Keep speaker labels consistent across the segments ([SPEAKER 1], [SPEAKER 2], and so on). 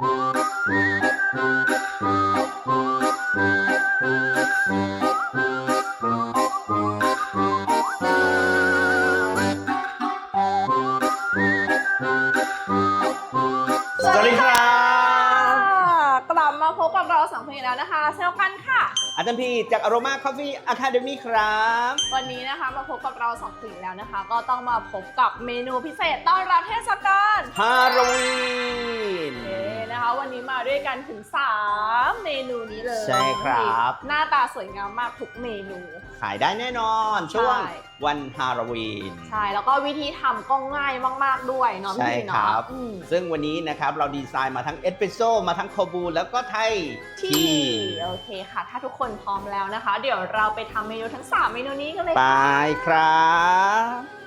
[SPEAKER 1] สวัสดีครับ
[SPEAKER 2] กลับมาพบกับเราสองคนอีกแล้วนะคะเซลกันค่ะ
[SPEAKER 1] อาจารย์พีจาก Aroma Coffee Academy ครับ
[SPEAKER 2] วันนี้นะคะมาพบกับเราสองคนอีกแล้วนะคะ ก็ต้องมาพบกับเมนูพิเศษต้อนรับเทศกาล
[SPEAKER 1] ฮาโลวีน
[SPEAKER 2] เอ๊ะนะคะ วันนี้มาด้วยกันถึง 3 เมนูนี้เลย
[SPEAKER 1] ใช่ครับ
[SPEAKER 2] หน้าตาสวยงามมากทุกเมนู
[SPEAKER 1] ขายได้แน่นอน ช่วง
[SPEAKER 2] ใช่
[SPEAKER 1] วันฮาโลวีน
[SPEAKER 2] ใช่ แล้วก็วิธีทำก็ง่ายมาก ๆ ด้วยเนาะพี่
[SPEAKER 1] ใช่
[SPEAKER 2] พี
[SPEAKER 1] ค
[SPEAKER 2] เนาะ
[SPEAKER 1] รับ
[SPEAKER 2] อืม
[SPEAKER 1] ซึ่งวันนี้นะครับเราดีไซน์มาทั้งเอสเปรสโซ่มาทั้งโคบูแล้วก็ไทย
[SPEAKER 2] ที่โอเคค่ะ ถ้าทุกคนพร้อมแล้วนะคะ เดี๋ยวเราไปทำเมนูทั้ง 3 เมนูนี้กันเลย
[SPEAKER 1] ไป
[SPEAKER 2] ค่ะ
[SPEAKER 1] ครับ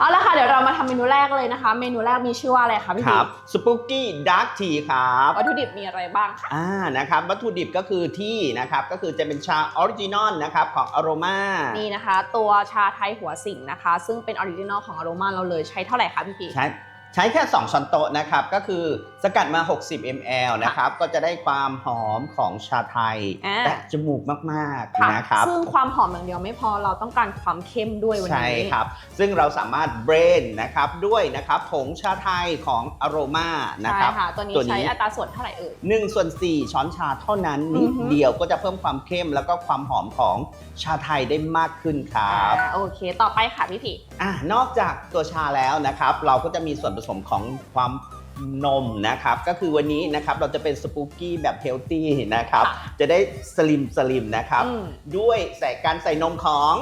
[SPEAKER 2] เอาละค่ะเดี๋ยวเรามาทำเมนูแรกเลยนะคะ เมนูแรกมีชื่อว่าอะไรคะพี่
[SPEAKER 1] ค
[SPEAKER 2] พี
[SPEAKER 1] รับสปูกี้ดาร์กทีครับ
[SPEAKER 2] วัตถุดิบมีอะไรบ้างคะ
[SPEAKER 1] อ่านะครับวัตถุดิบก็คือที่นะครับก็คือจะเป็นชาออริจินอลนะครับของ Aroma
[SPEAKER 2] นี่นะคะ ตัวชาไทยหัวสิงนะคะ ซึ่งเป็นออริจินอลของอโรมาเราเลยใช้เท่าไหร่คะพี่พี
[SPEAKER 1] ใช้ใช้แค่ 2ช้อนโต๊ะนะครับ ก็คือสกัดมา 60 ml นะครับ ก็จะได้ความหอมของชาไทย
[SPEAKER 2] อ่า
[SPEAKER 1] แตะจมูกมาก
[SPEAKER 2] ค่ะ
[SPEAKER 1] ๆนะครับ
[SPEAKER 2] ซึ่งความหอมอย่างเดียวไม่พอเราต้องการความเข้มด้วยวัน
[SPEAKER 1] ใช่
[SPEAKER 2] นี้
[SPEAKER 1] ครับ ซึ่งเราสามารถเบรนนะครับด้วยนะครับผงชาไทยของ Aroma นะ
[SPEAKER 2] ใช่
[SPEAKER 1] ครับ
[SPEAKER 2] ค่ะ ตัวนี้
[SPEAKER 1] ตัวนี้
[SPEAKER 2] ใช้อัตราส่วนเท่าไหร่เอ่ย
[SPEAKER 1] 1ส่วน4ช้อนชาเท่านั้น
[SPEAKER 2] อื
[SPEAKER 1] นิ
[SPEAKER 2] อ
[SPEAKER 1] ด
[SPEAKER 2] ฮึ
[SPEAKER 1] เดียวก็จะเพิ่มความเข้มแล้วก็ความหอมของชาไทยได้มากขึ้นครับ
[SPEAKER 2] อ่าโอเค ต่อไปค่ะพี่พี
[SPEAKER 1] อะนอกจากตัวชาแล้วนะครับ เราก็จะมีส่วนผสมของความ นมนะครับ ก็คือวันนี้นะครับเราจะเป็นสปูกี้แบบเฮลตี้นะครับ จะได้สลิมสลิมนะครับ
[SPEAKER 2] อืม
[SPEAKER 1] ด้วยใส่การใส่นมของ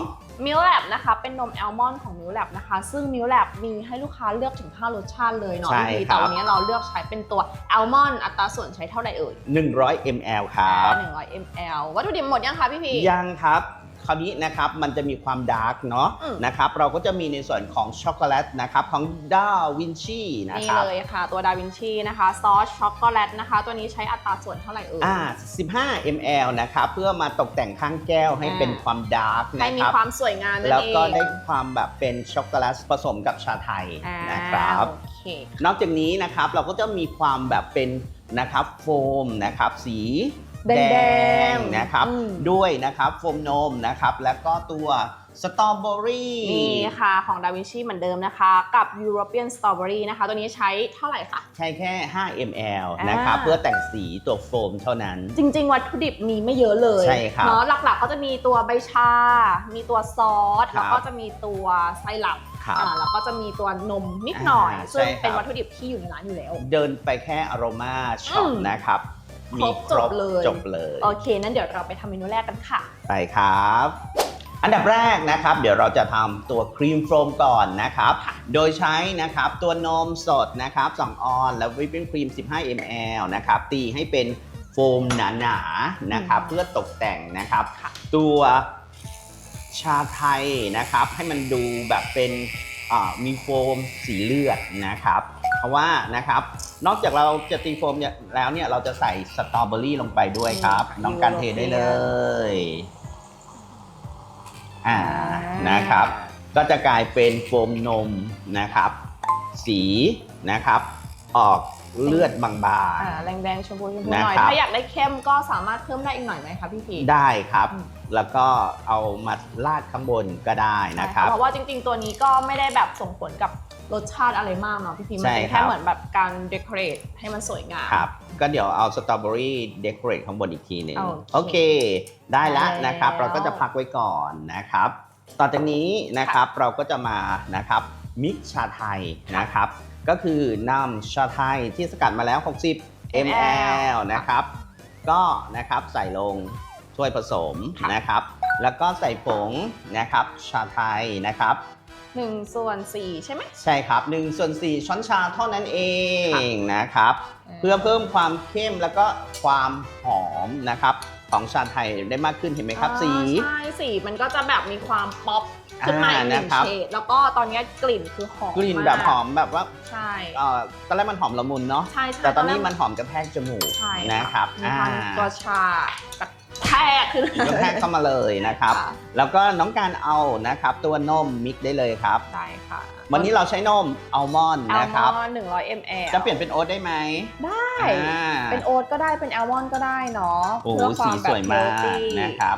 [SPEAKER 2] มิลแลบนะคะ เป็นนมแอลมอนด์ของมิลแลบนะคะ ซึ่งมิลแลบมีให้ลูกค้าเลือกถึง 5 รสชาติเลยเนาะ
[SPEAKER 1] ใช่
[SPEAKER 2] พี่พี
[SPEAKER 1] ครับ
[SPEAKER 2] แต่วันนี้เราเลือกใช้เป็นตัวแอลมอนด์อัตราส่วนใช้เท่าไหร่เอ่ย
[SPEAKER 1] 100 ml ครับ
[SPEAKER 2] 100 ml วัตถุดิบหมดยังคะพี่พี
[SPEAKER 1] ยังครับ คราวนี้นะครับมันจะมีความดาร์กเนาะ
[SPEAKER 2] อืม
[SPEAKER 1] นะครับเราก็จะมีในส่วนของช็อกโกแลตนะครับของดาวินชีนะ
[SPEAKER 2] นี่
[SPEAKER 1] ครับ
[SPEAKER 2] เลยค่ะ ตัวดาวินชีนะคะซอสช็อกโกแลตนะคะ ตัวนี้ใช้อัตราส่วนเท่าไหร่เอ่ย
[SPEAKER 1] อ่า15 ml นะครับเพื่อมาตกแต่งข้างแก้วให้
[SPEAKER 2] อ่า
[SPEAKER 1] เป็นความดาร์ก
[SPEAKER 2] ให้
[SPEAKER 1] นะ
[SPEAKER 2] มี
[SPEAKER 1] ครับ
[SPEAKER 2] ความสวยงามนั่นเอง
[SPEAKER 1] แล้วก็ได้ความแบบเป็นช็อกโกแลตผสมกับชาไทย
[SPEAKER 2] อ่า
[SPEAKER 1] นะครับ
[SPEAKER 2] โอเค
[SPEAKER 1] นอกจากนี้นะครับเราก็จะมีความแบบเป็นนะครับโฟมนะครับสี
[SPEAKER 2] แดงๆ
[SPEAKER 1] นะครับ
[SPEAKER 2] อืม
[SPEAKER 1] ด้วยนะครับโฟมนมนะครับแล้วก็ตัวสตรอเบอรี่
[SPEAKER 2] นี่ค่ะของดาวินชีเหมือนเดิมนะคะ กับ European Strawberry นะคะ ตัวนี้ใช้เท่าไหร่คะ
[SPEAKER 1] ใช้แค่ 5 ml นะครับ
[SPEAKER 2] อ่า
[SPEAKER 1] เพื่อแต่งสีตัวโฟมเท่านั้น
[SPEAKER 2] จริง ๆ วัตถุดิบมีไม่เยอะเลย
[SPEAKER 1] ใช่ครับ
[SPEAKER 2] เนาะหลักๆ ก็จะมีตัวใบชา มีตัวซอส
[SPEAKER 1] ครับ
[SPEAKER 2] แล้วก็จะมีตัวไส้หลับ
[SPEAKER 1] ครับ
[SPEAKER 2] อ่าแล้วก็จะมีตัวนมนิดหน่อย
[SPEAKER 1] อ่า
[SPEAKER 2] ซึ่ง
[SPEAKER 1] ใช่ครับ
[SPEAKER 2] เป็นวัตถุดิบที่อยู่ในร้านอยู่แล้ว
[SPEAKER 1] เดินไปแค่อโรมาช็อป
[SPEAKER 2] อืม
[SPEAKER 1] นะครับ
[SPEAKER 2] ครบจบเลย
[SPEAKER 1] จบเลย
[SPEAKER 2] โอเคนั้นเดี๋ยวเราไปทำเมนูแรกกันค่ะ
[SPEAKER 1] ไปครับ อันดับแรกนะครับ เดี๋ยวเราจะทำตัวครีมโฟมก่อนนะครับ โดยใช้นะครับตัวนมสดนะครับ2ออนแล้ววิปปิ้งครีม 15 ml นะครับ ตีให้เป็นโฟมหนาๆนะครับ
[SPEAKER 2] อืม
[SPEAKER 1] เพื่อตกแต่งนะครับ ตัวชาไทยนะครับ ให้มันดูแบบเป็นอ่ามีโฟมสีเลือดนะครับ เพราะว่านะครับนอกจากเราจะตีโฟมเนี่ยแล้วเนี่ยเราจะใส่สตรอเบอรี่ลงไปด้วยครับ
[SPEAKER 2] อืม
[SPEAKER 1] น้องการเทได้เลยอ่านะครับ ก็จะกลายเป็นโฟมนมนะครับ สีนะครับ ออกเลือดบาง
[SPEAKER 2] อ่าแดงๆชมพูชมพูหน่อย
[SPEAKER 1] นะครับ
[SPEAKER 2] ถ้าอยากได้เข้มก็สามารถเพิ่มได้อีกหน่อยไหมคะพี่พี
[SPEAKER 1] ๆได้ครับ
[SPEAKER 2] อืม
[SPEAKER 1] แล้วก็เอามาลาดข้างบนก็ได้นะครับ
[SPEAKER 2] เพราะว่าจริงๆตัวนี้ก็ไม่ได้แบบส่งผลกับ รสชาติอะไรมากเนาะพี่พีมัน
[SPEAKER 1] ใช่
[SPEAKER 2] เป็น
[SPEAKER 1] ครั
[SPEAKER 2] แค่
[SPEAKER 1] บ
[SPEAKER 2] เหมือนแบบการเดคอเรทให้มันสวยงาม
[SPEAKER 1] ครับ ก็เดี๋ยวเอาสตรอเบอรี่เดคอเรทข้างบนอีกทีหนึ่ง
[SPEAKER 2] โอ
[SPEAKER 1] โอ
[SPEAKER 2] เค
[SPEAKER 1] เค ได้แล้ว
[SPEAKER 2] ได้แล้ว
[SPEAKER 1] นะครับเราก็จะพักไว้ก่อนนะครับ ต่อจากนี้นะครับเราก็จะมานะครับมิกชาไทยนะครับ ก็คือนำชาไทยที่สกัดมาแล้ว 60 ml นะครับ ก็นะครับใส่ลงถ้วยผสม
[SPEAKER 2] ค่ะ
[SPEAKER 1] นะครับ แล้วก็ใส่ผงนะครับชาไทยนะครับ
[SPEAKER 2] หนึ่งส่วนสี่ใช่ไหม
[SPEAKER 1] ใช่ครับ1ส่วน4ช้อนชาเท่านั้นเองนะครับ เพื่อเพิ่มความเข้มแล้วก็ความหอมนะครับ ของชาไทยได้มากขึ้นเห็นไหมครับ
[SPEAKER 2] อ๋อ
[SPEAKER 1] สี
[SPEAKER 2] ใช่สีมันก็จะแบบมีความป๊อปขึ้นมาอีกหนึ่ง
[SPEAKER 1] อ่านะครับ
[SPEAKER 2] เฉดแล้วก็ตอนนี้กลิ่นคือหอม
[SPEAKER 1] กลิ่นแบบหอมแบบว่า
[SPEAKER 2] ใช่
[SPEAKER 1] เอ่อตอนแรกมันหอมละมุนเนาะ
[SPEAKER 2] ใช่ใช่
[SPEAKER 1] แต่ตอนนี้
[SPEAKER 2] แรก
[SPEAKER 1] มันหอมกระแทกจมูก
[SPEAKER 2] ใช่
[SPEAKER 1] นะครับ
[SPEAKER 2] มีความ
[SPEAKER 1] อ่า
[SPEAKER 2] ตัวชากระแทกขึ้น
[SPEAKER 1] กระแทกเข้ามาเลยนะครับ
[SPEAKER 2] ค่ะ
[SPEAKER 1] แล้วก็น้องการเอานะครับ ตัวนมมิกได้เลยครับ
[SPEAKER 2] ได้ค่ะ
[SPEAKER 1] วันนี้เราใช้นมอัลมอนด์
[SPEAKER 2] แอล
[SPEAKER 1] นะ
[SPEAKER 2] ม
[SPEAKER 1] ครับ
[SPEAKER 2] อนด์100 ml
[SPEAKER 1] จะเปลี่ยนเป็นโอ๊ตได้ไหม
[SPEAKER 2] ได้
[SPEAKER 1] อ่า
[SPEAKER 2] เป็นโอ๊ตก็ได้เป็นแอลมอนด์ก็ได้เนาะ
[SPEAKER 1] โอ้
[SPEAKER 2] เพื่อควา
[SPEAKER 1] สี
[SPEAKER 2] มแบ
[SPEAKER 1] ส
[SPEAKER 2] บ
[SPEAKER 1] วย
[SPEAKER 2] เฮ
[SPEAKER 1] มา
[SPEAKER 2] ล
[SPEAKER 1] ก
[SPEAKER 2] ตี้
[SPEAKER 1] นะครับ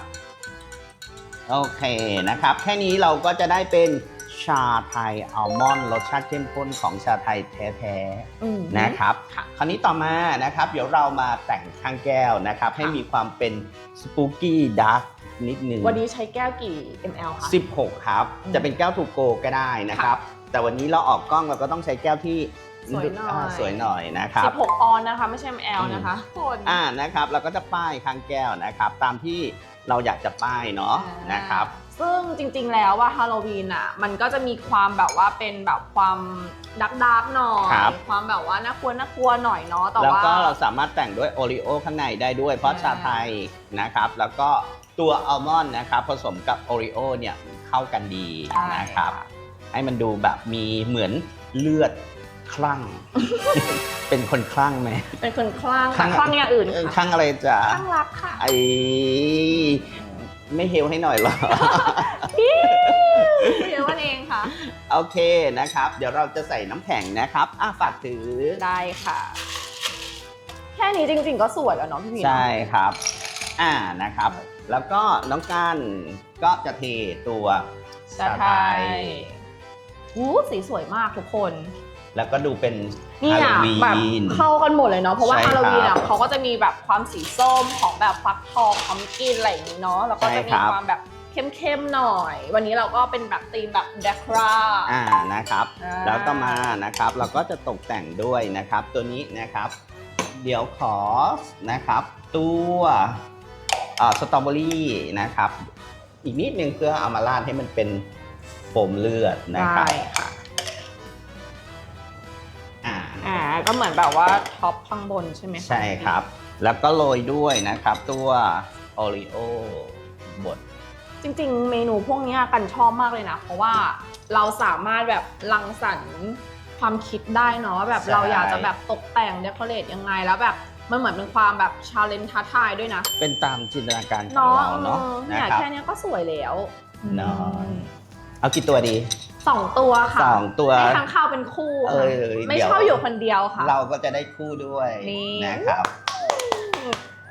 [SPEAKER 1] โอเคนะครับ แค่นี้เราก็จะได้เป็น ชาไทยอัลมอนด์รสชาติเข้มข้นของชาไทยแท้
[SPEAKER 2] อืม
[SPEAKER 1] ๆนะครับ
[SPEAKER 2] ค่ะ
[SPEAKER 1] คราวนี้ต่อมานะครับ เดี๋ยวเรามาแต่งข้างแก้วนะครับ ให้มีความเป็นสปูกี้ดาร์กนิดนึง
[SPEAKER 2] วันนี้ใช้แก้วกี่ ml คะ
[SPEAKER 1] 16 ครับ
[SPEAKER 2] อืม
[SPEAKER 1] จะเป็นแก้วทูโกก็ได้นะครับ แต่วันนี้เราออกกล้องเราก็ต้องใช้แก้วที่
[SPEAKER 2] สวยหน่อยา
[SPEAKER 1] สวยหน่อยนะครับ
[SPEAKER 2] 16ออนนะคะไม่ใช่ ml นะคะคน
[SPEAKER 1] อ่านะครับเราก็จะป้ายข้างแก้วนะครับ ตามที่เราอยากจะป้ายเนาะนะครับ
[SPEAKER 2] ซึ่งจริงๆแล้วว่าฮาโลวีนอะมันก็จะมีความแบบว่าเป็นแบบความดักดักๆหน่อย
[SPEAKER 1] ครับ
[SPEAKER 2] ความแบบว่าน่ากลัวน่ากลัวหน่อยเนาะแต่
[SPEAKER 1] แล้ว
[SPEAKER 2] ว่า
[SPEAKER 1] ก็เราสามารถแต่งด้วยโอริโอข้างในได้ด้วย เพราะ
[SPEAKER 2] อ่า
[SPEAKER 1] ชาไทยนะครับ แล้วก็ตัวอัลมอนด์นะครับผสมกับโอริโอเนี่ยเข้ากันดี
[SPEAKER 2] ใช่
[SPEAKER 1] นะครับ ให้มันดูแบบมีเหมือนเลือดคลั่ง เป็นคนคลั่งไหม
[SPEAKER 2] เป็นคนคลั่ง
[SPEAKER 1] คลั่
[SPEAKER 2] แต่
[SPEAKER 1] ง
[SPEAKER 2] คลั่งอย่างอื่น
[SPEAKER 1] เออค
[SPEAKER 2] ค่ะ
[SPEAKER 1] ลั่งอะไรจ๊ะ
[SPEAKER 2] คลั่งรักค่ะ
[SPEAKER 1] ไอ ไม่เฮลให้หน่อยเหรอ
[SPEAKER 2] เดี๋ยววันเองค่ะ
[SPEAKER 1] โอเคนะครับ เดี๋ยวเราจะใส่น้ำแข็งนะครับอะฝากถือ
[SPEAKER 2] ได้ค่ะ แค่นี้จริงๆก็สวยแล้วเนาะพี่พีเนอะ
[SPEAKER 1] ใช่ครับ อ่านะครับ แล้วก็น้องกันก็จะเทตัว
[SPEAKER 2] ชาไทยอู้สีสวยมากทุกคน
[SPEAKER 1] แล้วก็ดูเป็น
[SPEAKER 2] นี่
[SPEAKER 1] ฮาโล
[SPEAKER 2] อะ
[SPEAKER 1] วี
[SPEAKER 2] แบบ
[SPEAKER 1] น
[SPEAKER 2] เข้ากันหมดเลยเนาะเพราะว่า
[SPEAKER 1] ใช่
[SPEAKER 2] ฮาโลวีน
[SPEAKER 1] ครั
[SPEAKER 2] อะ
[SPEAKER 1] บ
[SPEAKER 2] เขาก็จะมีแบบความสีส้มของแบบฟักทองพัมกินอะไรอย่างนี้เนาะแล้วก็
[SPEAKER 1] ใช่
[SPEAKER 2] จะ
[SPEAKER 1] ค
[SPEAKER 2] มี
[SPEAKER 1] รับ
[SPEAKER 2] ความแบบเข้มๆหน่อย วันนี้เราก็เป็นแบบธีมแบบเดครา
[SPEAKER 1] อ่านะครับ แล้วต่อมานะครับเราก็จะตกแต่งด้วยนะครับ ตัวนี้นะครับ เดี๋ยวขอนะครับ ตัวสตรอเบอรี่นะครับ อีกนิดนึงเพื่อเอามาราดให้มันเป็นโฟมเลือดนะครับ
[SPEAKER 2] ได้ค่ะ
[SPEAKER 1] อ่า
[SPEAKER 2] อ่าก็เหมือนแบบว่าท็อปข้างบนใช่ไหมะ
[SPEAKER 1] ใช่ครับ แล้วก็โรยด้วยนะครับ ตัวโอริโอบด
[SPEAKER 2] จริง ๆ เมนูพวกเนี้ยกันชอบมากเลยนะ เพราะว่าเราสามารถแบบรังสรรค์ความคิดได้เนาะว่าแบบ
[SPEAKER 1] ใช่
[SPEAKER 2] เราอยากจะแบบตกแต่งเดคอเรทยังไงแล้วแบบมันเหมือนเป็นความแบบชาเลนจ์ท้าทายด้วยนะ
[SPEAKER 1] เป็นตามจินตนาการของ
[SPEAKER 2] เนาะ
[SPEAKER 1] เราเนาะ
[SPEAKER 2] เออ
[SPEAKER 1] นะ
[SPEAKER 2] เนี่ย
[SPEAKER 1] ครับ
[SPEAKER 2] แค่เนี้ยก็สวยแล้ว
[SPEAKER 1] เนาะ
[SPEAKER 2] อืม
[SPEAKER 1] เอากี่ตัวดี
[SPEAKER 2] สองตัวค่ะ
[SPEAKER 1] สองตัว
[SPEAKER 2] ให้ค้างข้าวเป็นคู่
[SPEAKER 1] เอ
[SPEAKER 2] ค่ะ
[SPEAKER 1] อ
[SPEAKER 2] ไม่
[SPEAKER 1] เดี๋ยว
[SPEAKER 2] ชอบอยู่คนเดียวค่ะ
[SPEAKER 1] เราก็จะได้คู่ด้วย
[SPEAKER 2] นี่
[SPEAKER 1] นะครับ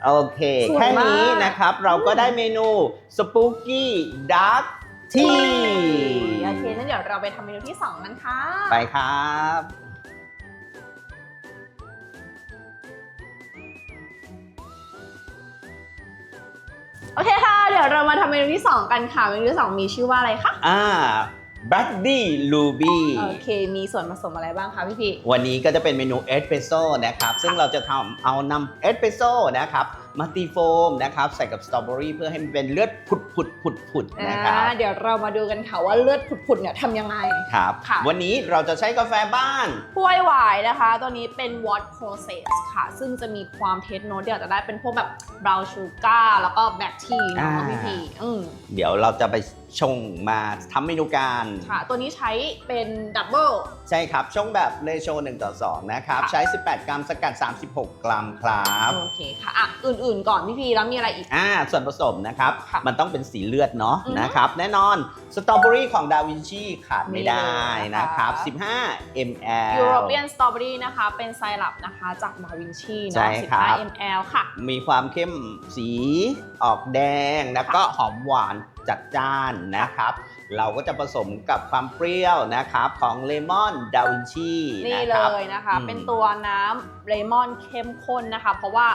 [SPEAKER 1] โอเค
[SPEAKER 2] สวย
[SPEAKER 1] แค่นี้
[SPEAKER 2] มาก
[SPEAKER 1] นะครับเราก็ได้เมนูสปูกี้ดาร์กที
[SPEAKER 2] โอเคงั้นเดี๋ยวเราไปทำเมนูที่สองกันค่ะ
[SPEAKER 1] ไปครับ
[SPEAKER 2] โอเคค่ะ เดี๋ยวเรามาทำเมนูที่สองกันค่ะ เมนูที่สองมีชื่อว่าอะไรคะ
[SPEAKER 1] อ่า บัดดี้ลูบี้
[SPEAKER 2] โอเค มีส่วนผสมอะไรบ้างคะพี่พี่
[SPEAKER 1] วันนี้ก็จะเป็นเมนูเอสเปรสโซ่นะครับ ซึ่งเราจะทำเอานำเอสเปรสโซ่นะครับ มาตีโฟมนะครับใส่กับสตรอเบอรี่เพื่อให้มันเป็นเลือดผุดผุดผุดผุด
[SPEAKER 2] อ่า
[SPEAKER 1] นะครับ
[SPEAKER 2] เดี๋ยวเรามาดูกันค่ะว่าเลือดผุดๆเนี่ยทำยังไง
[SPEAKER 1] ครับ
[SPEAKER 2] ค่ะ
[SPEAKER 1] วันนี้เราจะใช้กาแฟบ้าน
[SPEAKER 2] ถ้วยหวายนะคะ ตัวนี้เป็น watt process ค่ะ ซึ่งจะมีความเทสโนตเดี๋ยวจะได้เป็นพวกแบบ brown sugar แล้วก็ black tea เนาะ
[SPEAKER 1] อ่า
[SPEAKER 2] พี่พี่อืม
[SPEAKER 1] เดี๋ยวเราจะไปชงมาทำเมนูการ
[SPEAKER 2] ค่ะ ตัวนี้ใช้เป็น double
[SPEAKER 1] ใช่ครับชงแบบเรโช1ต่อ2นะครับ
[SPEAKER 2] ค่ะ
[SPEAKER 1] ใช้ 18 กรัมสกัด 36 กรัมครับ
[SPEAKER 2] โอเคค่ะอะ อื่นๆก่อนพี่พี่แล้วมีอะไรอีก
[SPEAKER 1] อ่าส่วนผสมนะครับ
[SPEAKER 2] ค่ะ
[SPEAKER 1] มันต้องเป็นสีเลือดเนาะ
[SPEAKER 2] อือฮึ
[SPEAKER 1] นะครับ แน่นอนสตรอเบอรี่ของดาวินชีขาดไม่ได้
[SPEAKER 2] นี่เลย
[SPEAKER 1] นะ
[SPEAKER 2] นะ
[SPEAKER 1] ค
[SPEAKER 2] คะ
[SPEAKER 1] รับ15 ml
[SPEAKER 2] European strawberry นะคะ เป็นไซรัปนะคะจากดาวินชี
[SPEAKER 1] ใช่
[SPEAKER 2] เนาะ
[SPEAKER 1] ครับ
[SPEAKER 2] 15 ml ค่ะ
[SPEAKER 1] มีความเข้มสีออกแดงแล้วก็หอมหวานจัดจ้านนะครับ เราก็จะผสมกับความเปรี้ยวนะครับของเลมอนดาวินชี
[SPEAKER 2] นี่
[SPEAKER 1] นะค
[SPEAKER 2] เล
[SPEAKER 1] รับ
[SPEAKER 2] ยนะคะ
[SPEAKER 1] อืม
[SPEAKER 2] เป็นตัวน้ำเลมอนเข้มข้นนะคะ เพราะว่า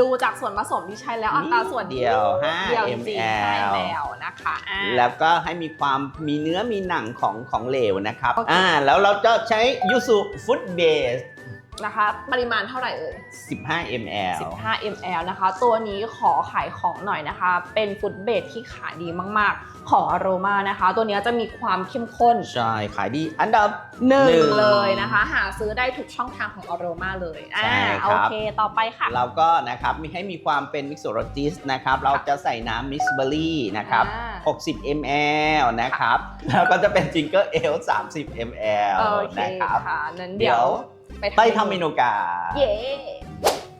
[SPEAKER 2] ดูจากส่วนผสมที่ใช้แล้วอัตราส่วน
[SPEAKER 1] เดียว
[SPEAKER 2] เดียว
[SPEAKER 1] 5
[SPEAKER 2] จริงๆ
[SPEAKER 1] ml
[SPEAKER 2] 5 ml นะคะอ่า
[SPEAKER 1] แล้วก็ให้มีความมีเนื้อมีหนังของของเหลวนะครับ
[SPEAKER 2] โอเค
[SPEAKER 1] อ่าแล้วเราจะใช้ยูสุฟุตเบส
[SPEAKER 2] นะคะ ปริมาณเท่าไหร่เอ่ย
[SPEAKER 1] 15 ml
[SPEAKER 2] 15 ml นะคะ ตัวนี้ขอขายของหน่อยนะคะ เป็นฟุตเบสที่ขายดีมากๆ ของอโรมานะคะ ตัวนี้จะมีความเข้มข้น
[SPEAKER 1] ใช่ ขายดีอันดับ
[SPEAKER 2] หนึ่
[SPEAKER 1] หนึ่
[SPEAKER 2] ง
[SPEAKER 1] ง
[SPEAKER 2] เลยนะคะ หาซื้อได้ทุกช่องทางของอโรมาเลยอ่า
[SPEAKER 1] ใช่ครับ
[SPEAKER 2] โอเค ต่อไปค่ะ
[SPEAKER 1] เราก็นะครับมีให้มีความเป็นมิกซ์โรจิสนะครับ เราจะใส่น้ำมิกซ์เบอร์รี่นะครับ
[SPEAKER 2] อ่า
[SPEAKER 1] 60 ml นะครับ แล้วก็จะเป็นจิงเกอร์เอล30 ml
[SPEAKER 2] โอเค
[SPEAKER 1] นะครับ
[SPEAKER 2] ค่ะนั้นเดี๋ยว
[SPEAKER 1] ไปทำเมนูกัน
[SPEAKER 2] เย้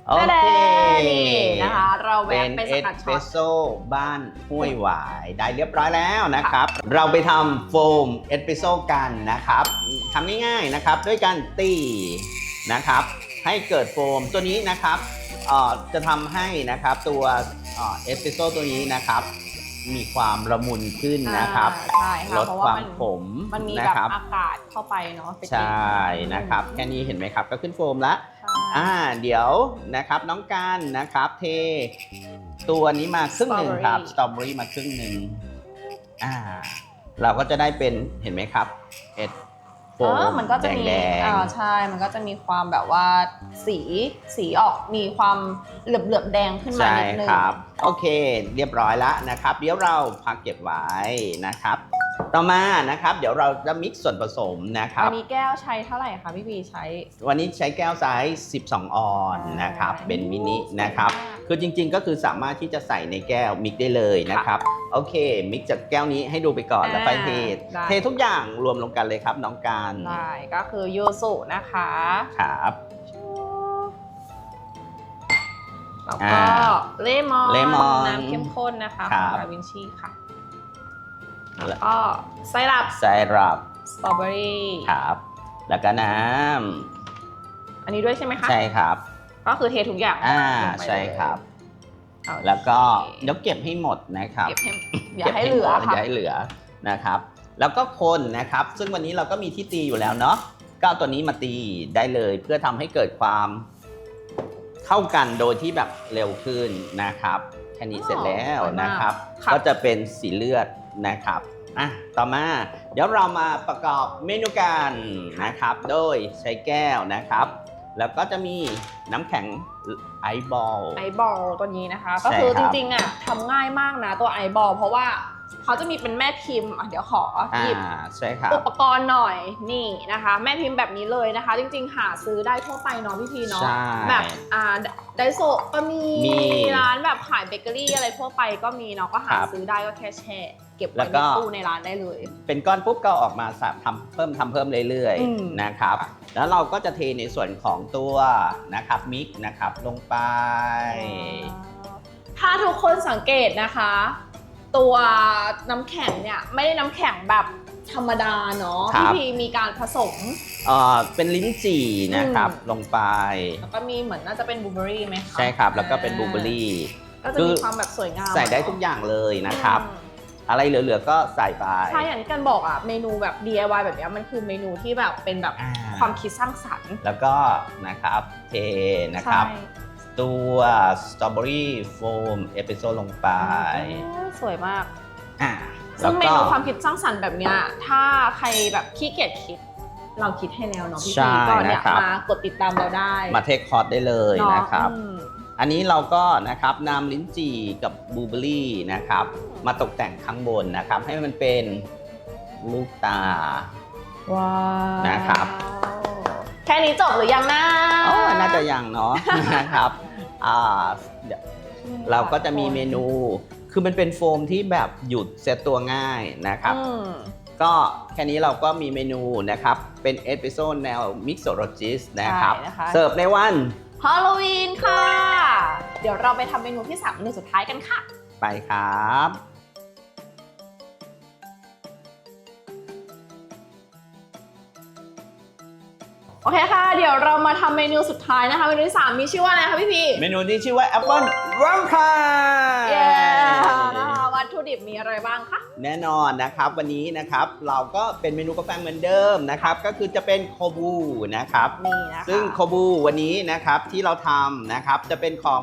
[SPEAKER 1] โอโอเค
[SPEAKER 2] แน่ๆนี่นะคะ เรา
[SPEAKER 1] เป็
[SPEAKER 2] แวะ
[SPEAKER 1] น
[SPEAKER 2] ไป
[SPEAKER 1] เอ
[SPEAKER 2] ส
[SPEAKER 1] ส
[SPEAKER 2] กัด
[SPEAKER 1] เป
[SPEAKER 2] ช็
[SPEAKER 1] ร
[SPEAKER 2] อต
[SPEAKER 1] สโซ่บ้านห้วยหวายได้เรียบร้อยแล้วนะครับ เราไปทำโฟมเอสเปรสโซ่กันนะครับทำง่ายๆนะครับ ด้วยการตีนะครับ ให้เกิดโฟมตัวนี้นะครับเอ่อจะทำให้นะครับตัวเอสเปรสโซ่ตัวนี้นะครับ มีความละมุนขึ้นนะครับ
[SPEAKER 2] อ่าใช่ค่ะ
[SPEAKER 1] ลด
[SPEAKER 2] เพราะ
[SPEAKER 1] ค
[SPEAKER 2] ว่าวา
[SPEAKER 1] ม
[SPEAKER 2] มัน
[SPEAKER 1] ขม
[SPEAKER 2] มันมี
[SPEAKER 1] นะ
[SPEAKER 2] แบบ
[SPEAKER 1] ครับ
[SPEAKER 2] อากาศเข้าไปเนาะไป
[SPEAKER 1] ใช่นะครับแค่นี้เห็นไหมครับก็ขึ้นโฟมแล้วอ่า เดี๋ยวนะครับน้องการนะครับ เท ตัวนี้มาครึ่งหนึ่งครับสตรอเบอรี่มาครึ่งหนึ่งอ่า เราก็จะได้เป็นเห็นไหมครับเอ็ดโฟ
[SPEAKER 2] เอ
[SPEAKER 1] ม
[SPEAKER 2] อมันก็จะมี
[SPEAKER 1] แดง
[SPEAKER 2] อ่าใช่ มันก็จะมีความแบบว่าสีสีออกมีความเหลือบเหลือบๆแดงขึ้น
[SPEAKER 1] ๆ
[SPEAKER 2] มา
[SPEAKER 1] ใช่
[SPEAKER 2] นิดนึง
[SPEAKER 1] ครับ โอเค เรียบร้อยแล้วนะครับ เดี๋ยวเราพักเก็บไว้นะครับ ต่อมานะครับ เดี๋ยวเราจะมิกซ์ส่วนผสมนะครับ
[SPEAKER 2] วันนี้แก้วใช้เท่าไหร่คะพี่พีใช้
[SPEAKER 1] วันนี้ใช้แก้วไซส์12 ออนนะครับ เป็นมินินะครับ คือจริงๆ ก็คือสามารถที่จะใส่ในแก้วมิกได้เลยนะครับ โอเค มิกจากแก้วนี้ให้ดูไปก่อน
[SPEAKER 2] อ่า
[SPEAKER 1] แล้วไปเท
[SPEAKER 2] ได้
[SPEAKER 1] เททุกอย่างรวมลงกันเลยครับน้องการ
[SPEAKER 2] ได้ก็คือยูสุนะคะ
[SPEAKER 1] ครับ
[SPEAKER 2] แล้ว
[SPEAKER 1] อ่า
[SPEAKER 2] ก็เลมอน
[SPEAKER 1] เลมอน
[SPEAKER 2] น้ำเข้มข้นนะคะ
[SPEAKER 1] ค
[SPEAKER 2] ข
[SPEAKER 1] รั
[SPEAKER 2] อง
[SPEAKER 1] บ
[SPEAKER 2] ดาวินชีค่ะ แล้วก็ไซรัป
[SPEAKER 1] ไซรัป
[SPEAKER 2] สตรอเบอรี่
[SPEAKER 1] ครับ แล้วก็น้
[SPEAKER 2] อันนี้ด้วยใช่ไหมคะำ
[SPEAKER 1] ใช่ครับ
[SPEAKER 2] ก็คือเททุกอย่าง
[SPEAKER 1] อ่า
[SPEAKER 2] ลงไป
[SPEAKER 1] ใช่ครับ
[SPEAKER 2] โอเค
[SPEAKER 1] แล้วก็เดี๋ยวเก็บให้หมดนะครับ
[SPEAKER 2] เก็บให้อย่าให้เหลือ
[SPEAKER 1] ก็บ
[SPEAKER 2] ค่ะ
[SPEAKER 1] อย่าให้เหลือนะครับ แล้วก็คนนะครับ ซึ่งวันนี้เราก็มีที่ตีอยู่แล้วเนาะก็เอาตัวนี้มาตีได้เลย เพื่อทำให้เกิดความเข้ากันโดยที่แบบเร็วขึ้นนะครับแค่นี้เสร็จแล้วนะครับ
[SPEAKER 2] ค่ะ
[SPEAKER 1] ก็จะเป็นสีเลือด นะครับอะต่อมาเดี๋ยวเรามาประกอบเมนูกันนะครับ โดยใช้แก้วนะครับ แล้วก็จะมีน้ำแข็งไอซ์บอล
[SPEAKER 2] ไอบอลตัวนี้นะคะ
[SPEAKER 1] ใช่
[SPEAKER 2] ก็คือ
[SPEAKER 1] ค
[SPEAKER 2] จ
[SPEAKER 1] รับ
[SPEAKER 2] ริงๆอะทำง่ายมากนะตัวไอบอลเพราะว่า เขาจะมีเป็นแม่พิมพ์อะเดี๋ยวขอ
[SPEAKER 1] อ่า
[SPEAKER 2] หยิบ
[SPEAKER 1] ใช่ครับ
[SPEAKER 2] อุปกรณ์หน่อยนี่นะคะ แม่พิมพ์แบบนี้เลยนะคะ จริงๆ หาซื้อได้ทั่วไปเนาะพี่พีเนาะ
[SPEAKER 1] ใช่
[SPEAKER 2] แบบอ่าไดโซะก็มี
[SPEAKER 1] มี
[SPEAKER 2] ร้านแบบขายเบเกอรี่อะไรทั่วไปก็มีเนาะก็หา
[SPEAKER 1] ครับ
[SPEAKER 2] ซื้อได้ก็แค่แช่เก็บ
[SPEAKER 1] แล้
[SPEAKER 2] ไว้
[SPEAKER 1] ว
[SPEAKER 2] ใน
[SPEAKER 1] ก็
[SPEAKER 2] ตู้ในร้านได้เลย
[SPEAKER 1] เป็นก้อนปุ๊บก็ออกมาสับทำเพิ่มทำเพิ่มเรื่อย
[SPEAKER 2] อืม
[SPEAKER 1] ๆนะครับ แล้วเราก็จะเทในส่วนของตัวนะครับมิกนะครับลงไป
[SPEAKER 2] ถ้าทุกคนสังเกตนะคะ ตัวน้ำแข็งเนี่ยไม่ได้น้ำแข็งแบบธรรมดาเนาะ
[SPEAKER 1] ครั
[SPEAKER 2] พี่
[SPEAKER 1] บ
[SPEAKER 2] พีมีการผสม
[SPEAKER 1] เอ่อเป็นลิ้นจี่นะครับ
[SPEAKER 2] อืม
[SPEAKER 1] ลงไป
[SPEAKER 2] แล้วก็มีเหมือนน่าจะเป็นบลูเบอรี่ไหมคะ
[SPEAKER 1] ใช่ครับ แล้วก็เป็นบลูเบอรี่
[SPEAKER 2] ก็จะมีความแบบสวยงาม
[SPEAKER 1] ใส่ได้ทุกอย่างเลยนะครับ
[SPEAKER 2] อืม
[SPEAKER 1] อะไรเหลือ ๆ ก็ใส่ไป
[SPEAKER 2] ใช่อย่างที่กันบอกอะ เมนูแบบ DIY แบบเนี้ยมันคือเมนูที่แบบเป็นแบบ
[SPEAKER 1] อ่า
[SPEAKER 2] ความคิดสร้างสรรค์
[SPEAKER 1] แล้วก็นะครับเทนะครับ
[SPEAKER 2] ใช่
[SPEAKER 1] ตัวสตรอเบอรี่โฟมเอสเปรสโซ่ลงไป
[SPEAKER 2] โอ้ยสวยมาก
[SPEAKER 1] อ่า
[SPEAKER 2] ซึ่งเม
[SPEAKER 1] แล้ว
[SPEAKER 2] นู
[SPEAKER 1] ก็
[SPEAKER 2] ความคิดสร้างสรรค์แบบเนี้ยถ้าใครแบบขี้เกียจคิด เราคิดให้แล้วเนาะพี่
[SPEAKER 1] ใช่
[SPEAKER 2] พีก็เนี่ย
[SPEAKER 1] นะครับ
[SPEAKER 2] มากดติดตามเราได้
[SPEAKER 1] มาเทคคอร์สได้เลย
[SPEAKER 2] เนาะ
[SPEAKER 1] นะครับ
[SPEAKER 2] อืม
[SPEAKER 1] อันนี้เราก็นะครับนำลิ้นจี่กับบลูเบอร์รี่นะครับ มาตกแต่งข้างบนนะครับ ให้มันเป็นลูกตา
[SPEAKER 2] ว้าว
[SPEAKER 1] นะครับ
[SPEAKER 2] แค่นี้จบหรือยังนะ
[SPEAKER 1] อ๋อน่าจะยังเนาะ นะครับอ่าเดี๋ยวเราก็จะมีเมนู คือมันเป็นโฟมที่แบบหยุดเซตตัวง่ายนะครับ
[SPEAKER 2] อืม
[SPEAKER 1] ก็แค่นี้เราก็มีเมนูนะครับ เป็นเอสเปรสโซ่แนวมิกซ์โรจิสนะครับ
[SPEAKER 2] ใช่นะคะ
[SPEAKER 1] เสิร์ฟในวัน
[SPEAKER 2] ฮาโลวีนค่ะ เดี๋ยวเราไปทำเมนูที่สามเมนูสุดท้ายกันค่ะ
[SPEAKER 1] ไปครับ
[SPEAKER 2] โอเคค่ะ เดี๋ยวเรามาทำเมนูสุดท้ายนะคะ เมนูที่สามมีชื่อว่าอะไรคะพี่พี
[SPEAKER 1] เมนูที่ชื่อว่าแอปเปิลรัมพาย
[SPEAKER 2] เย้นะคะวัตถุดิบมีอะไรบ้างคะ
[SPEAKER 1] แน่นอนนะครับวันนี้นะครับเราก็เป็นเมนูกาแฟเหมือนเดิมนะครับ ก็คือจะเป็นโคบูนะครับ
[SPEAKER 2] นี่นะคะ
[SPEAKER 1] ซึ่งโคบูวันนี้นะครับที่เราทำนะครับจะเป็นของ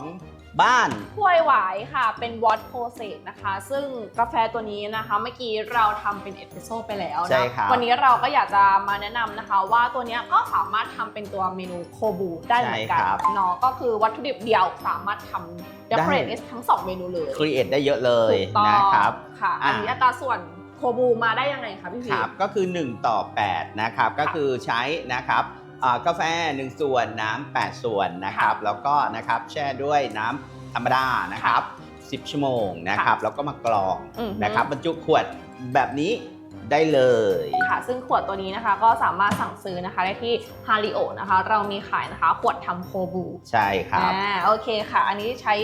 [SPEAKER 1] บ้าน
[SPEAKER 2] ถ้วยหวายค่ะ เป็นวอตโ o เซตนะคะ ซึ่งกาแฟตัวนี้นะคะ เมื่อกี้เราทำเป็นเอสเปรสโซ่ไปแล้ว
[SPEAKER 1] ใช่
[SPEAKER 2] นะ ครับ
[SPEAKER 1] บ
[SPEAKER 2] วันนี้เราก็อยากจะมาแนะนำนะคะ ว่าตัวเนี้ยก็สามารถทำเป็นตัวเมนูโคบูได้เหมือนกัน
[SPEAKER 1] ใช่ครับ
[SPEAKER 2] เนาะ ก็คือวัตถุดิบเดียวสามารถทำเดฟเฟรนทั้งสองเมนูเลย
[SPEAKER 1] ครีเอทได้เยอะเลย
[SPEAKER 2] ถูกต้อง
[SPEAKER 1] นะครับ
[SPEAKER 2] ค่ะ
[SPEAKER 1] อะ
[SPEAKER 2] อันนี้อัตราส่วนโคบูมาได้ยังไงคะพี่พี
[SPEAKER 1] ครับก็คือ 1 ต่อ 8 นะครับ ก็คือใช้นะครับอ่า กาแฟ 1 ส่วนน้ำ8ส่วนนะครับ แล้วก็นะครับแช่ด้วยน้ำธรรมดานะครับ 10 ชั่วโมงนะครับ แล้วก็มากรอง
[SPEAKER 2] อือฮึ
[SPEAKER 1] นะครับบรรจุขวดแบบนี้ได้เลย
[SPEAKER 2] ค่ะซึ่งขวดตัวนี้นะคะก็สามารถสั่งซื้อนะคะได้ที่ฮาริโอนะคะ เรามีขายนะคะ ขวดทำโคบู
[SPEAKER 1] ใช่ครับ
[SPEAKER 2] อ่าโอเคค่ะ อันนี้ใช้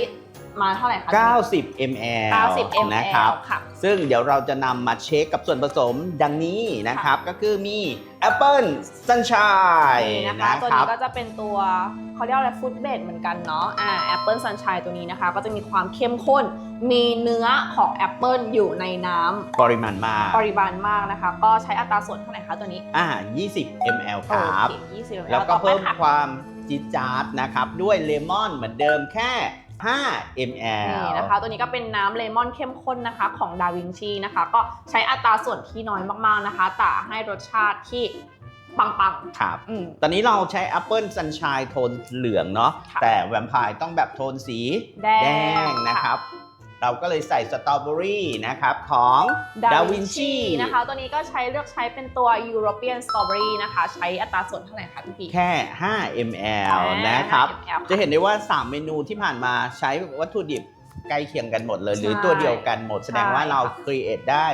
[SPEAKER 2] มาเท่าไหร่คะ
[SPEAKER 1] 90 ml
[SPEAKER 2] 90 ml
[SPEAKER 1] นะครับ
[SPEAKER 2] ค่ะ
[SPEAKER 1] ซึ่งเดี๋ยวเราจะนำมาเช็คกับส่วนผสมดังนี้นะครับ ก็คือมีแอปเปิลซันช n
[SPEAKER 2] นี่
[SPEAKER 1] e
[SPEAKER 2] นะคะตัวนี้ก็จะเป็นตัวเขาเรียกว่าอะไรฟูดเบดเหมือนกันเนาะอ่าแอปเปิลซันช n ตัวนี้นะคะ ก็จะมีความเข้มข้นมีเนื้อของแอปเปิลอยู่ในน้ำ
[SPEAKER 1] ปริมาณมาก
[SPEAKER 2] ปริมาณมากนะคะ ก็ใช้อัตราส่วนเท่าไหร่คะตัวนี้
[SPEAKER 1] อ่า20 ml ครับ
[SPEAKER 2] โอเค20
[SPEAKER 1] แล้วก็เพิ่ม
[SPEAKER 2] ต่อไปค่ะ
[SPEAKER 1] ความจิดจาร์ดนะครับ ด้วยเลมอนเหมือนเดิมแค่ 5 ml
[SPEAKER 2] นี่นะคะ ตัวนี้ก็เป็นน้ำเลมอนเข้มข้นนะคะของดาวินชีนะคะ ก็ใช้อัตราส่วนที่น้อยมากๆนะคะ แต่ให้รสชาติที่ปัง
[SPEAKER 1] ครับ
[SPEAKER 2] ๆอืม
[SPEAKER 1] ตอนนี้เราใช้แอปเปิลซันช n e โทนเหลืองเนาะ
[SPEAKER 2] ค่ะ
[SPEAKER 1] แต่แวมไพร์ต้องแบบโทนสี
[SPEAKER 2] แดง
[SPEAKER 1] แดงนะครับ เราก็เลยใส่สตรอเบอรี่นะครับของดาวินชี
[SPEAKER 2] นะคะ ตัวนี้ก็ใช้เลือกใช้เป็นตัว European Strawberry นะคะ ใช้อัตราส่วนเท่าไหร่คะพี่พี
[SPEAKER 1] แค่ 5 ml นะครับ
[SPEAKER 2] อ่า
[SPEAKER 1] จะเห็นได้ว่า 3 เมนูที่ผ่านมาใช้วัตถุดิบใกล้เคียงกันหมดเลย หรือ
[SPEAKER 2] ใช่
[SPEAKER 1] ตัวเดียวกันหมดแสดงว่า
[SPEAKER 2] ใช่
[SPEAKER 1] เรา
[SPEAKER 2] ค่ะ
[SPEAKER 1] ครีเอทได้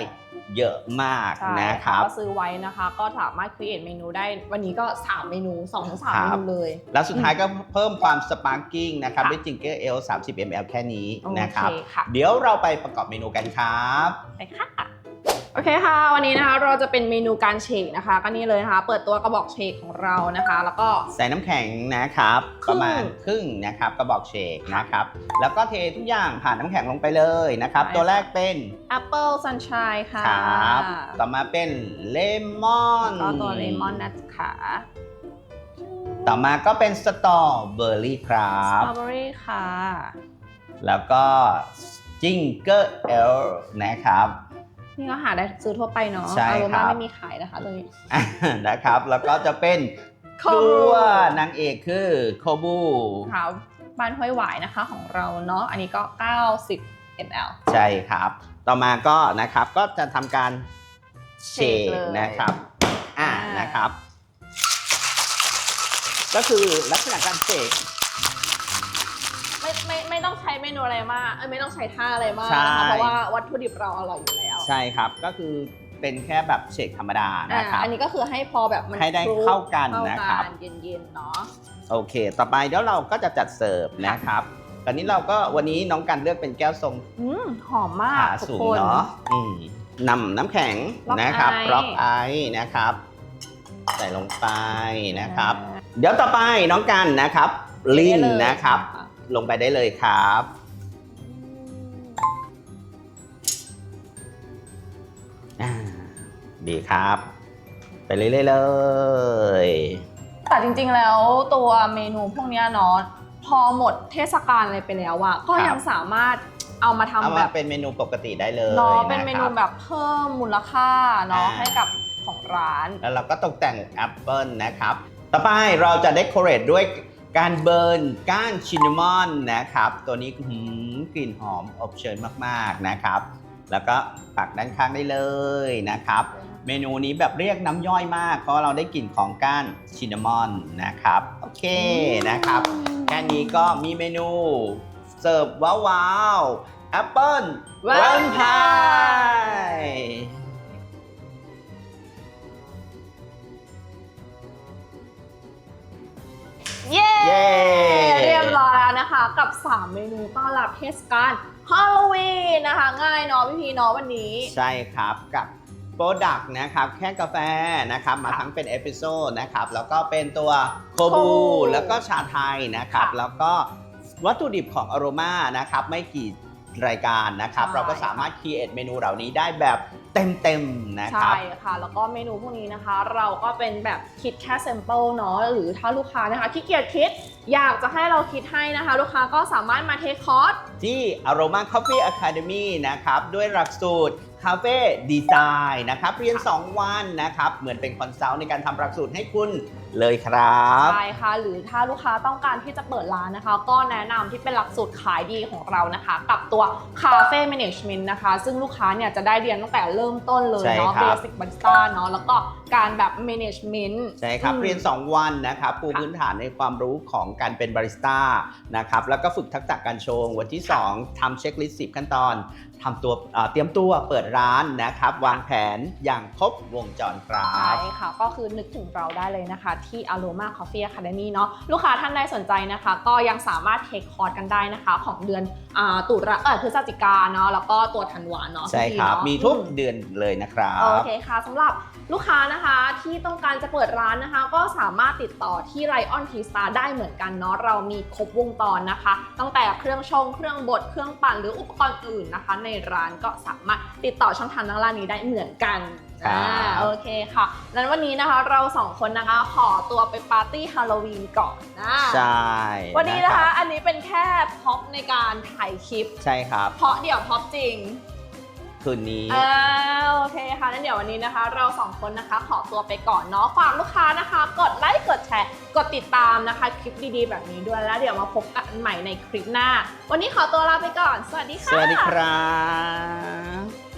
[SPEAKER 1] เยอะมาก
[SPEAKER 2] ใช่
[SPEAKER 1] นะครับ
[SPEAKER 2] ก็ซื้อไว้นะคะ ก็สามารถ create เมนูได้วันนี้ก็ 3 เมนู2ถึง3
[SPEAKER 1] ครั
[SPEAKER 2] เม
[SPEAKER 1] บ
[SPEAKER 2] นูเลย
[SPEAKER 1] แล้วสุดท้ายก็เพิ่มความสปาร์กิ้งนะครับ
[SPEAKER 2] ค่ะ
[SPEAKER 1] ด้วยจิงเกอร์เอล30 ml แค่นี้
[SPEAKER 2] โอ
[SPEAKER 1] นะครับ
[SPEAKER 2] เคค่ะ
[SPEAKER 1] เดี๋ยวเราไปประกอบเมนูกันครับ
[SPEAKER 2] ไปค่ะ โอเคค่ะ วันนี้นะคะเราจะเป็นเมนูการเชคนะคะ ก็นี่เลยนะคะ เปิดตัวกระบอกเชคของเรานะคะ แล้วก็
[SPEAKER 1] ใส่น้ำแข็งนะครับ
[SPEAKER 2] ครึ่
[SPEAKER 1] ป
[SPEAKER 2] ง
[SPEAKER 1] ระมาณครึ่งนะครับกระบอกเชคนะครับ แล้วก็เททุกอย่างผ่านน้ำแข็งลงไปเลยนะครับ
[SPEAKER 2] ใช่
[SPEAKER 1] ตัวแรกเป็น
[SPEAKER 2] Apple Sunshine ค่ะ
[SPEAKER 1] ครับ ต่อมาเป็นเลมอน
[SPEAKER 2] แล้วก็ตัวเลมอนนะคะ
[SPEAKER 1] ต่อมาก็เป็นสตรอเบอร์รี่ครั
[SPEAKER 2] ส
[SPEAKER 1] บ
[SPEAKER 2] ตรอเบอรี่ค่ะ
[SPEAKER 1] แล้วก็จิงเกอร์เอลนะครับ
[SPEAKER 2] นี่ก็หาได้ซื้อทั่วไปเนาะ
[SPEAKER 1] ใช่
[SPEAKER 2] อาโร
[SPEAKER 1] ครั
[SPEAKER 2] มา
[SPEAKER 1] บ
[SPEAKER 2] ไม่มีขายนะคะตัวนี้
[SPEAKER 1] นะครับ แล้วก็จะเป็น
[SPEAKER 2] โค
[SPEAKER 1] ตั
[SPEAKER 2] บู
[SPEAKER 1] วนางเอกคือโคบู
[SPEAKER 2] ค่ะบ้านห้วยหวายนะคะของเราเนาะอันนี้ก็ 90 ml
[SPEAKER 1] ใช่ครับ ต่อมาก็นะครับก็จะทำการเช
[SPEAKER 2] เชค
[SPEAKER 1] ค
[SPEAKER 2] เลย
[SPEAKER 1] นะครับ อ่า
[SPEAKER 2] อ่าน
[SPEAKER 1] นะครับ ก็คือลักษณะการเชค
[SPEAKER 2] ไม่ไม่ไม่ ต้องใช้เมนูอะไรมากเอ้ยไม่ต้องใช้ท่าอะไรมาก
[SPEAKER 1] ใช่
[SPEAKER 2] นะคะเพราะว่าวัตถุดิบเราอร่อยอยู่แล้ว
[SPEAKER 1] ใช่ครับ ก็คือเป็นแค่แบบเชคธรรมดา
[SPEAKER 2] อ่า
[SPEAKER 1] นะครับ
[SPEAKER 2] อันนี้ก็คือให้พอแบบมัน
[SPEAKER 1] ให้ได้
[SPEAKER 2] คลุ
[SPEAKER 1] เข้ากัน
[SPEAKER 2] เข้า
[SPEAKER 1] นะครับ
[SPEAKER 2] กันเย็นๆเนาะ
[SPEAKER 1] โอเค ต่อไปเดี๋ยวเราก็จะจัดเสิร์ฟนะครับตอนนี้เราก็วันนี้น้องกันเลือกเป็นแก้วทรง
[SPEAKER 2] อืมหอมมาก
[SPEAKER 1] ขา
[SPEAKER 2] ทุก
[SPEAKER 1] สูง
[SPEAKER 2] คน
[SPEAKER 1] เนาะอืมนำน้ำแข็ง
[SPEAKER 2] Rock
[SPEAKER 1] นะครับ
[SPEAKER 2] Ice
[SPEAKER 1] ร็อกไอนะครับ ใส่ลงไปนะครับ
[SPEAKER 2] อ่า
[SPEAKER 1] เดี๋ยวต่อไปน้องกันนะครับ ลิน
[SPEAKER 2] ได้เลย
[SPEAKER 1] นะครับ ลงไปได้เลยครับอ่าดีครับ ไปเรื่อยๆเลย
[SPEAKER 2] แต่จริงๆแล้วตัวเมนูพวกเนี้ยเนาะพอหมดเทศกาลอะไรไปแล้วอะก็
[SPEAKER 1] ครับ
[SPEAKER 2] ยังสามารถเอามาทำ
[SPEAKER 1] เอา
[SPEAKER 2] แบ
[SPEAKER 1] มา
[SPEAKER 2] บ
[SPEAKER 1] เป็นเมนูปกติได้เลย
[SPEAKER 2] เนาะเป็นเมนูะ
[SPEAKER 1] ครับ
[SPEAKER 2] แบบเพิ่มมูลค่าเนาะ
[SPEAKER 1] อ่า
[SPEAKER 2] ให้กับของร้าน
[SPEAKER 1] แล้วเราก็ตกแต่งแอปเปิลนะครับ ต่อไปเราจะเดคอเรทด้วย การเบิร์นก้านชินนามอนนะครับ ตัวนี้กลิ่นหอมอบเชยมากๆนะครับ แล้วก็ปักด้านข้างได้เลยนะครับ เมนูนี้แบบเรียกน้ำย่อยมาก เพราะเราได้กลิ่นของก้านชินนามอนนะครับ โอเคนะครับแค่นี้ก็มีเมนูเสิร์ฟว้าวๆแอปเปิล
[SPEAKER 2] แวั
[SPEAKER 1] นพาย
[SPEAKER 2] เย้
[SPEAKER 1] เย้
[SPEAKER 2] เรียบร้อยแล้วนะคะ กับ 3 เมนูต้อนรับเทศกาลฮาโลวีนนะคะ ง่ายเนาะพี่พีเนาะวันนี้
[SPEAKER 1] ใช่ครับกับโปรดักต์นะครับแค่กาแฟนะครับมาทั้งเป็นเอพิโซดนะครับแล้วก็เป็นตัวโค
[SPEAKER 2] โคบู
[SPEAKER 1] บูแล้วก็ชาไทยนะครับ
[SPEAKER 2] ค่ะ
[SPEAKER 1] แล้วก็วัตถุดิบของอโรมานะครับไม่กี่รายการนะครับ
[SPEAKER 2] ใช่
[SPEAKER 1] เราก็สามารถคีเอทเมนูเหล่านี้ได้แบบ เต็มๆนะค
[SPEAKER 2] ใช่
[SPEAKER 1] รับ
[SPEAKER 2] ค่ะ แล้วก็เมนูพวกนี้นะคะ เราก็เป็นแบบคิดแค่ s ซมเปิลเนาะหรือถ้าลูกค้านะคะขี้เกียจคิดอยากจะให้เราคิดให้นะคะ ลูกค้าก็สามารถมาเทคคอร์ส
[SPEAKER 1] ที่ Aroma Coffee Academy นะครับ ด้วยหลักสูตร Cafe Design นะครับ เรียน 2 วันนะครับ เหมือนเป็นคอนซัลท์ในการทำหลักสูตรให้คุณเลยครับ
[SPEAKER 2] ใช่ค่ะ หรือถ้าลูกค้าต้องการที่จะเปิดร้านนะคะ ก็แนะนำที่เป็นหลักสูตรขายดีของเรานะคะ กับตัว Cafe Management นะคะ ซึ่งลูกค้าเนี่ยจะได้เรียนตั้งแต่เริ่มต้นเลย
[SPEAKER 1] ใช่
[SPEAKER 2] เนาะ
[SPEAKER 1] ครับ
[SPEAKER 2] Basic Barista เนาะแล้วก็การแบบ Management
[SPEAKER 1] ใช่ครับ
[SPEAKER 2] อืม
[SPEAKER 1] เรียน 2 วันนะครับปู
[SPEAKER 2] ค่ะ
[SPEAKER 1] พื้นฐานในความรู้ของการเป็นบาริสต้านะครับแล้วก็ฝึกทักษะการชง วันที่ 2ทำเช็คลิสต์ 10 ขั้นตอนทำตัวเอ่อเตรียมตัวเปิดร้านนะครับ วางแผนอย่างครบวงจรครั
[SPEAKER 2] ใช่
[SPEAKER 1] บ
[SPEAKER 2] ค่ะ ก็คือนึกถึงเราได้เลยนะคะที่ Aroma Coffee Academy เนาะลูกค้าท่านใดสนใจนะคะ ก็ยังสามารถเทคคอร์สกันได้นะคะ ของเดือนอ่าตุลาเออพฤศจิกาเนาะแล้วก็ตัวธันวาเนาะ
[SPEAKER 1] ใช่
[SPEAKER 2] พี่
[SPEAKER 1] ครับ
[SPEAKER 2] เนาะ
[SPEAKER 1] มีทุก
[SPEAKER 2] อื
[SPEAKER 1] เดือนเลยนะครับ
[SPEAKER 2] โอเคค่ะสำหรับลูกค้านะคะที่ต้องการจะเปิดร้านนะคะ ก็สามารถติดต่อที่ Lion Tea Star ได้เหมือนกันเนาะเรามีครบวงจรนะคะ ตั้งแต่เครื่องชงเครื่องบดเครื่องปั่นหรืออุปกรณ์อื่นนะคะ ในร้านก็สามารถติดต่อช่องทางด้านล่างนี้ได้เหมือนกัน
[SPEAKER 1] ครับ
[SPEAKER 2] อ่าโอเคค่ะนั้นวันนี้นะคะเราสองคนนะคะขอตัวไปปาร์ตี้ฮาโลวีนก่อนนะ
[SPEAKER 1] ใช่
[SPEAKER 2] วันนี้นะคะ
[SPEAKER 1] รับ
[SPEAKER 2] อันนี้เป็นแค่พ็อปในการถ่ายคลิป
[SPEAKER 1] ใช่ครับ
[SPEAKER 2] เพราะเดี๋ยวพ็อปจริง
[SPEAKER 1] คืนนี้
[SPEAKER 2] อ่าโอเคค่ะงั้นเดี๋ยววันนี้นะคะ เราสองคนนะคะขอตัวไปก่อนเนาะฝากลูกค้านะคะ กดไลค์กดแชร์กดติดตามนะคะ คลิปดีๆ แบบนี้ด้วยแล้วเดี๋ยวมาพบกันใหม่ในคลิปหน้า วันนี้ขอตัวลาไปก่อน สวัสดีค่ะ
[SPEAKER 1] สวัสดีครับ